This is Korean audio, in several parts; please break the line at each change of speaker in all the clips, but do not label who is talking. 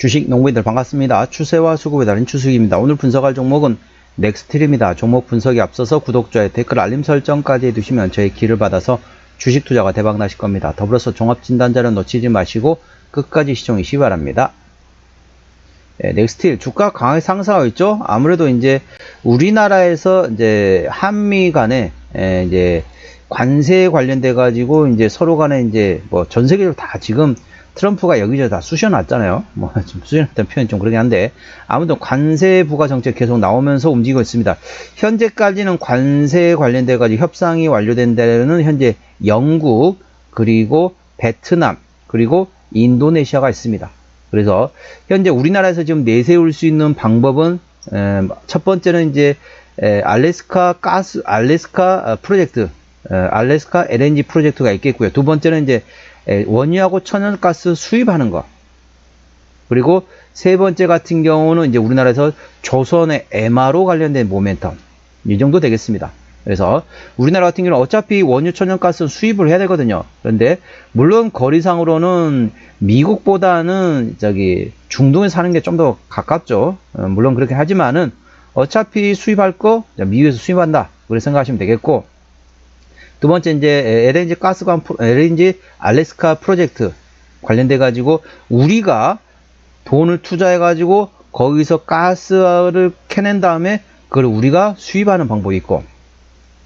주식 농부인들 반갑습니다. 추세와 수급에 달인 추수입니다. 오늘 분석할 종목은 넥스트입니다. 종목 분석에 앞서서 구독자의 댓글 알림 설정까지 해두시면 저의 길을 받아서 주식 투자가 대박 나실 겁니다. 더불어서 종합 진단 자료 놓치지 마시고 끝까지 시청하시기 바랍니다. 네, 넥스틸 주가 강하게 상승하고 있죠. 아무래도 이제 우리나라에서 이제 한미 간에 에, 이제 관세 관련돼 가지고 이제 서로 간에 이제 뭐 전 세계적으로 다 지금 트럼프가 여기저기 다 쑤셔놨잖아요. 뭐 좀 쑤셔놨다는 표현이 좀 그러긴 한데 아무튼 관세 부과 정책 계속 나오면서 움직이고 있습니다. 현재까지는 관세 관련돼 가지고 협상이 완료된 데는 현재 영국 그리고 베트남 그리고 인도네시아가 있습니다. 그래서 현재 우리나라에서 지금 내세울 수 있는 방법은 에, 첫 번째는 이제 에, 알래스카 가스 알래스카 어, 프로젝트 에, 알래스카 LNG 프로젝트가 있겠고요. 두 번째는 이제 에, 원유하고 천연가스 수입하는 거. 그리고 세 번째 같은 경우는 이제 우리나라에서 조선의 MRO 관련된 모멘텀 이 정도 되겠습니다. 그래서 우리나라 같은 경우는 어차피 원유 천연가스 수입을 해야 되거든요. 그런데 물론 거리상으로는 미국보다는 저기 중동에 사는 게 좀 더 가깝죠. 어, 물론 그렇게 하지만은 어차피 수입할 거 미국에서 수입한다. 그렇게 생각하시면 되겠고 두 번째 이제 LNG 가스관 LNG 알래스카 프로젝트 관련돼 가지고 우리가 돈을 투자해 가지고 거기서 가스를 캐낸 다음에 그걸 우리가 수입하는 방법이 있고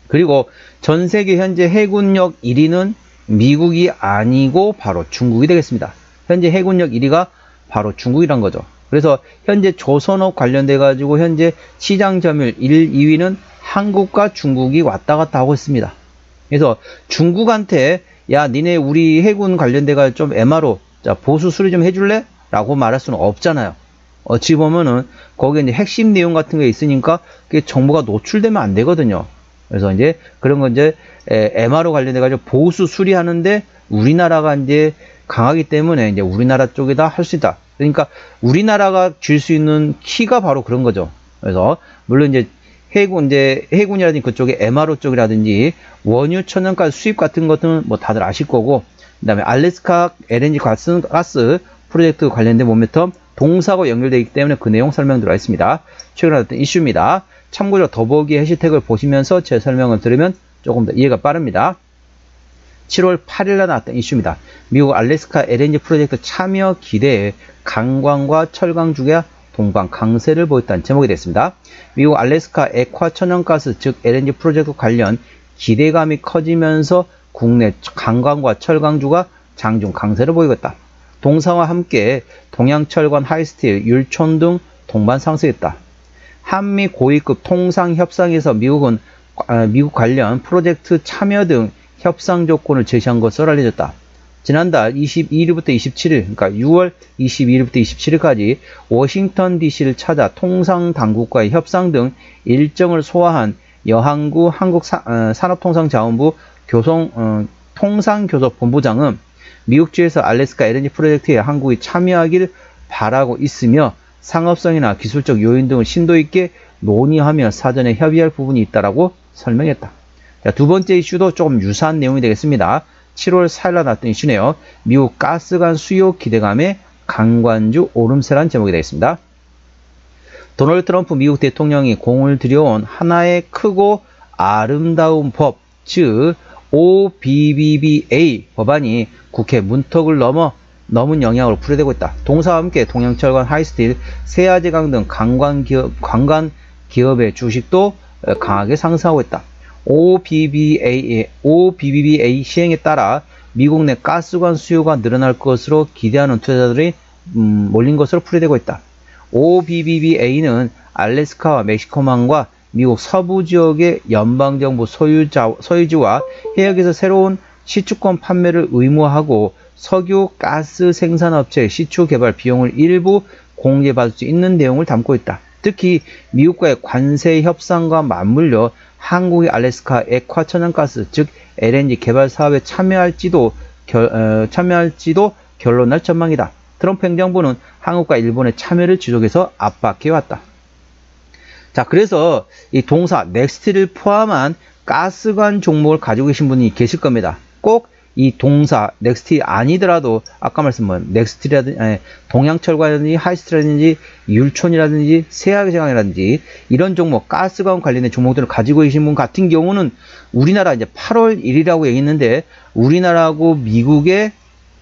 그리고 전 세계 현재 해군력 1위는 미국이 아니고 바로 중국이 되겠습니다. 현재 해군력 1위가 바로 중국이란 거죠. 그래서 현재 조선업 관련돼 가지고 현재 시장 점유율 1, 2위는 한국과 중국이 왔다 갔다 하고 있습니다. 그래서 중국한테 야 니네 우리 해군 관련돼가 좀 MRO 자 보수 수리 좀 해줄래? 라고 말할 수는 없잖아요. 어찌 보면은 거기에 이제 핵심 내용 같은 게 있으니까 그게 정보가 노출되면 안 되거든요. 그래서 이제 그런 건 이제 MRO 관련돼 가지고 보수 수리하는데 우리나라가 이제 강하기 때문에 이제 우리나라 쪽에다 할 수 있다. 그러니까 우리나라가 줄 수 있는 키가 바로 그런 거죠. 그래서 물론 이제 해군 이제 해군이라든지 그쪽에 MRO 쪽이라든지 원유 천연가스 수입 같은 것들은 뭐 다들 아실 거고 그다음에 알래스카 LNG 가스, 가스 프로젝트 관련된 모멘텀 동사고 연결되어 있기 때문에 그 내용 설명 들어가 있습니다. 최근에 나왔던 이슈입니다. 참고로 더보기 해시태그를 보시면서 제 설명을 들으면 조금 더 이해가 빠릅니다. 7월 8일 날 나왔던 이슈입니다. 미국 알래스카 LNG 프로젝트 참여 기대에 강광과 철강주가 동방 강세를 보였다는 제목이 됐습니다. 미국 알래스카 액화 천연가스 즉 LNG 프로젝트 관련 기대감이 커지면서 국내 강광과 철강주가 장중 강세를 보이고 있다. 동사와 함께 동양철관 하이스틸, 율촌 등 동반 상승했다. 한미 고위급 통상 협상에서 미국은 아, 미국 관련 프로젝트 참여 등 협상 조건을 제시한 것으로 알려졌다. 지난달 22일부터 27일, 그러니까 6월 22일부터 27일까지 워싱턴 DC를 찾아 통상 당국과의 협상 등 일정을 소화한 여항구 한국산업통상자원부 어, 교성 어, 통상교섭본부장은 미국주에서 알래스카 LNG 프로젝트에 한국이 참여하길 바라고 있으며 상업성이나 기술적 요인 등을 심도 있게 논의하며 사전에 협의할 부분이 있다라고 설명했다. 자, 두 번째 이슈도 조금 유사한 내용이 되겠습니다. 7월 4일 나왔던 이슈네요. 미국 가스관 수요 기대감에 강관주 오름세란 제목이 되겠습니다. 도널드 트럼프 미국 대통령이 공을 들여온 하나의 크고 아름다운 법, 즉 OBBBA 법안이 국회 문턱을 넘어 넘은 영향으로 풀이되고 있다. 동사와 함께 동양철관, 하이스틸, 세아제강 등 관광 기업, 관광 기업의 주식도 강하게 상승하고 있다. OBBA, OBBBA 시행에 따라 미국 내 가스관 수요가 늘어날 것으로 기대하는 투자자들이 음, 몰린 것으로 풀이되고 있다. OBBBA는 알래스카와 멕시코만과 미국 서부 지역의 연방정부 소유자, 소유주와 해역에서 새로운 시추권 판매를 의무화하고 석유 가스 생산업체의 시추 개발 비용을 일부 공개받을 수 있는 내용을 담고 있다. 특히 미국과의 관세 협상과 맞물려 한국이 알래스카 액화 천연가스 즉 LNG 개발 사업에 참여할지도 결, 어, 참여할지도 결론날 전망이다. 트럼프 행정부는 한국과 일본의 참여를 지속해서 압박해 왔다. 자, 그래서 이 동사 넥스트를 포함한 가스관 종목을 가지고 계신 분이 계실 겁니다. 꼭 이 동사 넥스트 아니더라도 아까 말씀한 넥스트라든지 아니, 동양철과라든지 하이스트라든지 율촌이라든지 세아제강이라든지 이런 종목 가스관 관련된 종목들을 가지고 계신 분 같은 경우는 우리나라 이제 8월 1일이라고 얘기했는데 우리나라하고 미국의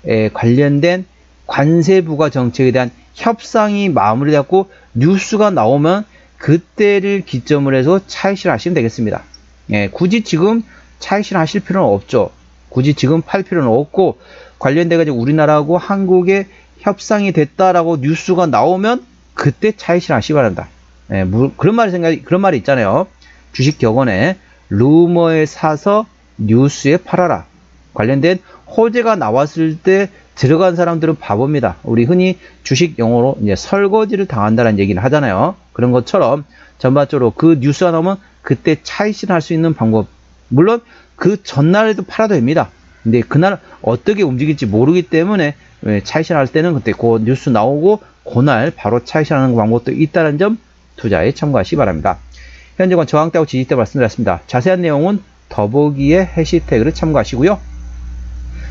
에, 관련된 관세 부과 정책에 대한 협상이 마무리되었고 뉴스가 나오면 그때를 기점으로 해서 차익실을 하시면 되겠습니다. 예, 굳이 지금 차익실 하실 필요는 없죠. 굳이 지금 팔 필요는 없고 관련돼 가지고 우리나라하고 한국의 협상이 됐다라고 뉴스가 나오면 그때 하시기 바란다. 예, 무, 그런 말이 생각 그런 말이 있잖아요. 주식 격언에 루머에 사서 뉴스에 팔아라. 관련된 호재가 나왔을 때 들어간 사람들은 바보입니다. 우리 흔히 주식 용어로 이제 설거지를 당한다는 얘기를 하잖아요. 그런 것처럼 전반적으로 그 뉴스가 나오면 그때 차익실을 할수 있는 방법. 물론 그 전날에도 팔아도 됩니다. 근데 그날 어떻게 움직일지 모르기 때문에 차익실 할 때는 그때 그 뉴스 나오고 그날 바로 차익실 하는 방법도 있다는 점 투자에 참고하시기 바랍니다. 현재권 저항대하고 지지대 말씀드렸습니다. 자세한 내용은 더보기의 해시태그를 참고하시고요.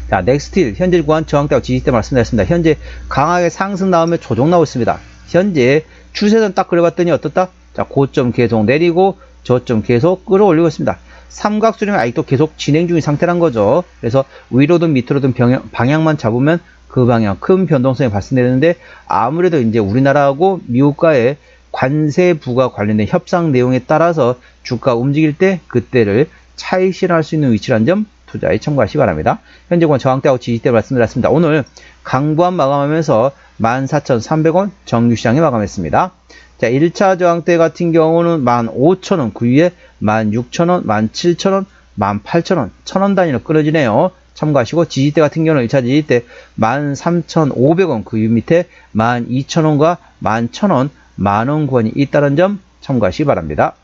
자, 넥스틸 현재 구간 저항대하고 지지대 말씀드렸습니다. 현재 강하게 상승 나오면 조정 나오고 있습니다. 현재 추세선 딱 그려봤더니 어떻다? 자, 고점 계속 내리고 저점 계속 끌어올리고 있습니다. 삼각수령이 아직도 계속 진행 중인 상태란 거죠. 그래서 위로든 밑으로든 병영, 방향만 잡으면 그 방향 큰 변동성이 발생되는데 아무래도 이제 우리나라하고 미국과의 관세 부과 관련된 협상 내용에 따라서 주가 움직일 때 그때를 차익 실현할 수 있는 위치란 점 투자에 참고하시기 바랍니다. 현재권 저항대하고 지지대 말씀드렸습니다. 오늘 강부한 마감하면서 14,300원 정규시장에 마감했습니다. 자, 1차 저항대 같은 경우는 15,000원, 그 위에 16,000원, 17,000원, 18,000원, 1,000원 단위로 끊어지네요. 참고하시고 지지대 같은 경우는 1차 지지대 13,500원, 그위 밑에 12,000원과 11,000원, 만원 구간이 있다는 점 참고하시기 바랍니다.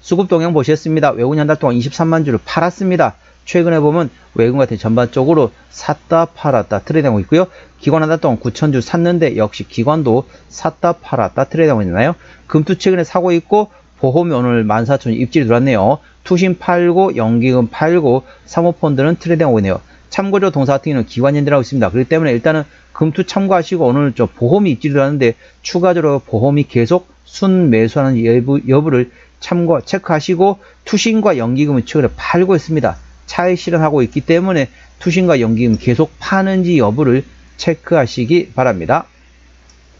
수급 동향 보셨습니다. 외국인 한 달 동안 23만 주를 팔았습니다. 최근에 보면 외국 같은 전반적으로 샀다 팔았다 트레이드하고 있고요. 기관 한 달 동안 9천 주 샀는데 역시 기관도 샀다 팔았다 트레이드하고 있나요? 금투 최근에 사고 있고 보험이 오늘 14,000원 입질이 들어왔네요. 투신 팔고 연기금 팔고 사모펀드는 트레이드하고 있네요. 참고로 동사 같은 경우는 기관 연대라고 있습니다. 그렇기 때문에 일단은 금투 참고하시고 오늘 저 보험이 입질이 들어왔는데 추가적으로 보험이 계속 순 매수하는 여부, 여부를 참고 체크하시고 투신과 연기금은 최근에 팔고 있습니다. 차익 실현하고 있기 때문에 투신과 연기금 계속 파는지 여부를 체크하시기 바랍니다.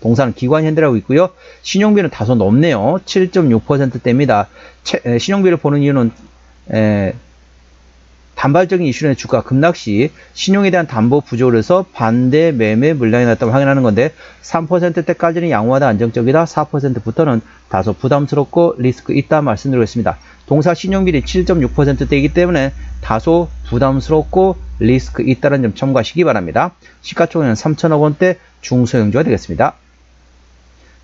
동사는 기관 현대라고 있고요. 신용비는 다소 높네요. 7.6%대입니다. 신용비를 보는 이유는 에, 단발적인 이슈의 주가 급락 시 신용에 대한 담보 부족을 해서 반대 매매 물량이 났다고 확인하는 건데 3%대까지는 양호하다 안정적이다 4%부터는 다소 부담스럽고 리스크 있다 말씀드리고 있습니다. 동사 신용비율이 7.6%대이기 때문에 다소 부담스럽고 리스크 있다는 점 참고하시기 바랍니다. 시가총액은 3천억 원대 중소형주가 되겠습니다.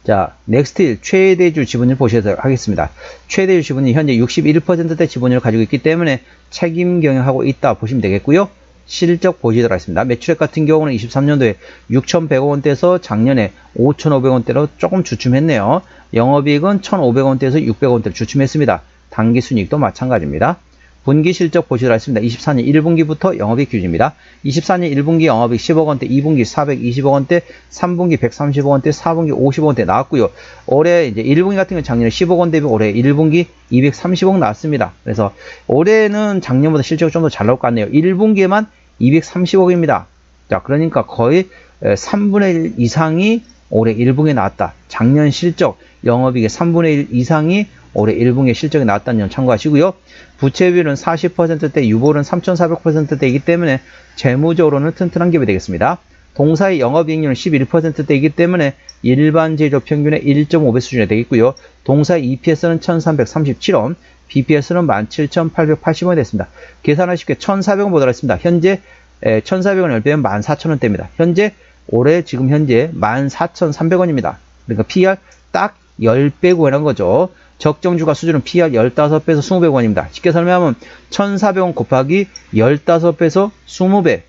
자, 넥스틸 최대주 지분율 보셔야 하겠습니다. 최대주 지분이 현재 61%대 지분율을 가지고 있기 때문에 책임 경영하고 있다 보시면 되겠고요. 실적 보시도록 하겠습니다. 매출액 같은 경우는 23년도에 6,100억 원대에서 작년에 5,500원대로 조금 주춤했네요. 영업이익은 1,500원대에서 600원대로 주춤했습니다. 단기순이익도 마찬가지입니다. 분기 실적 보시도록 하겠습니다. 24년 1분기부터 영업이익 기준입니다. 24년 1분기 영업이익 10억 원대, 2분기 420억 원대, 3분기 130억 원대, 4분기 50억 원대 나왔고요. 올해 이제 1분기 같은 경우는 작년에 10억 원대면 올해 1분기 230억 나왔습니다. 그래서 올해는 작년보다 실적이 좀 더 잘 나올 것 같네요. 1분기에만 230억입니다. 자, 그러니까 거의 3분의 1 이상이 올해 1분기에 나왔다. 작년 실적 영업이익의 3분의 1 이상이 올해 1분기 실적이 나왔다는 점 참고하시고요. 부채비율은 40%대, 유보는 3,400%대이기 때문에 재무적으로는 튼튼한 기업이 되겠습니다. 동사의 영업이익률은 11%대이기 때문에 일반 제조 평균의 1.5배 수준이 되겠고요. 동사의 EPS는 1337원, BPS는 17,880원이 됐습니다. 계산하 쉽게 1,400원 보도록 하겠습니다. 현재 1,400원 10배면 14,000원대입니다. 현재 올해 지금 현재 14,300원입니다. 그러니까 PR 딱 10배 구하는 거죠. 적정주가 수준은 PR 15배에서 20배원입니다. 쉽게 설명하면 1,400원 곱하기 15배에서 20배.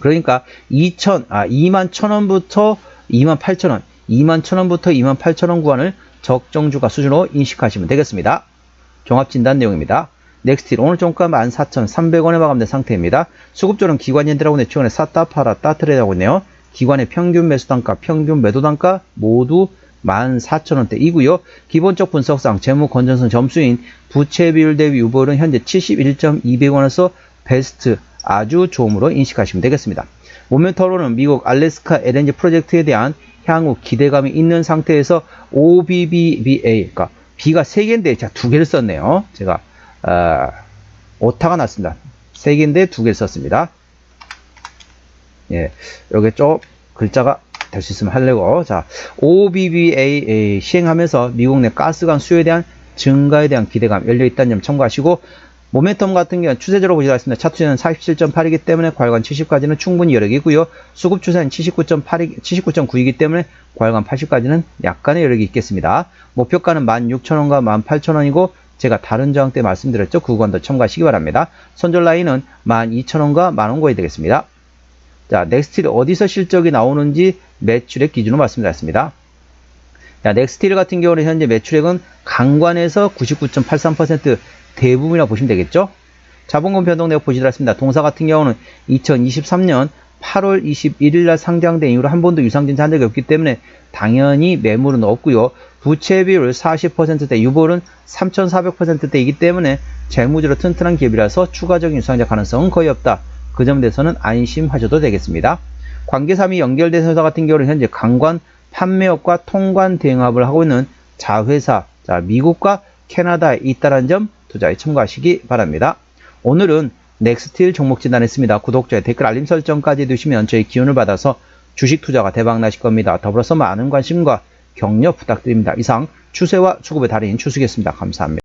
그러니까 2천, 아, 2만 1,000원부터 2만 8천원, 2만 1,000원부터 2만 8천원 구간을 적정주가 수준으로 인식하시면 되겠습니다. 종합진단 내용입니다. 넥스틸 오늘 종가 14,300원에 마감된 상태입니다. 수급조는 기관연대라고 최근에 샀다 팔았다 트레이드하고 있네요. 기관의 평균 매수 단가, 평균 매도 단가 모두 14,000원대이고요. 기본적 분석상 재무 건전성 점수인 부채 비율 대비 유보율은 현재 71.200원에서 베스트 아주 좋음으로 인식하시면 되겠습니다. 모멘터로는 미국 알래스카 LNG 프로젝트에 대한 향후 기대감이 있는 상태에서 OBBBA, 그러니까 B가 3개인데 제가 2개를 썼네요. 제가 어, 오타가 났습니다. 3개인데 2개를 썼습니다. 예, 여기 좀 글자가 될 수 있으면 하려고 자 OBBA 시행하면서 미국 내 가스관 수요에 대한 증가에 대한 기대감 열려 있다는 점 참고하시고 모멘텀 같은 경우는 추세적으로 보시다 했습니다. 차트는 47.8이기 때문에 과일관 70까지는 충분히 여력이고요. 수급 추세는 79.8이 79.9이기 때문에 과일관 80까지는 약간의 여력이 있겠습니다. 목표가는 16,000원과 18,000원이고 제가 다른 저항 때 말씀드렸죠. 그 구간도 첨가하시기 바랍니다. 손절 라인은 12,000원과 만원 거이 되겠습니다. 자, 넥스틸 어디서 실적이 나오는지 매출액 기준으로 말씀드렸습니다. 자, 넥스틸 같은 경우는 현재 매출액은 강관에서 99.83% 대부분이라고 보시면 되겠죠. 자본금 변동 내역 보시더랬습니다. 동사 같은 경우는 2023년 8월 21일 날 상장된 이후로 한 번도 유상증자 한 적이 없기 때문에 당연히 매물은 없고요. 부채 비율 40%대, 유보율은 3,400%대이기 때문에 재무적으로 튼튼한 기업이라서 추가적인 유상증자 가능성은 거의 없다. 그 점에 대해서는 안심하셔도 되겠습니다. 관계사이 연결된 회사 같은 경우는 현재 강관 판매업과 통관 대응합을 하고 있는 자회사, 자, 미국과 캐나다에 있다는 점 투자에 참고하시기 바랍니다. 오늘은 넥스틸 종목 진단했습니다. 구독자의 댓글 알림 설정까지 해두시면 저희 기운을 받아서 주식 투자가 대박 나실 겁니다. 더불어서 많은 관심과 격려 부탁드립니다. 이상 추세와 수급의 달인 추수겠습니다. 감사합니다.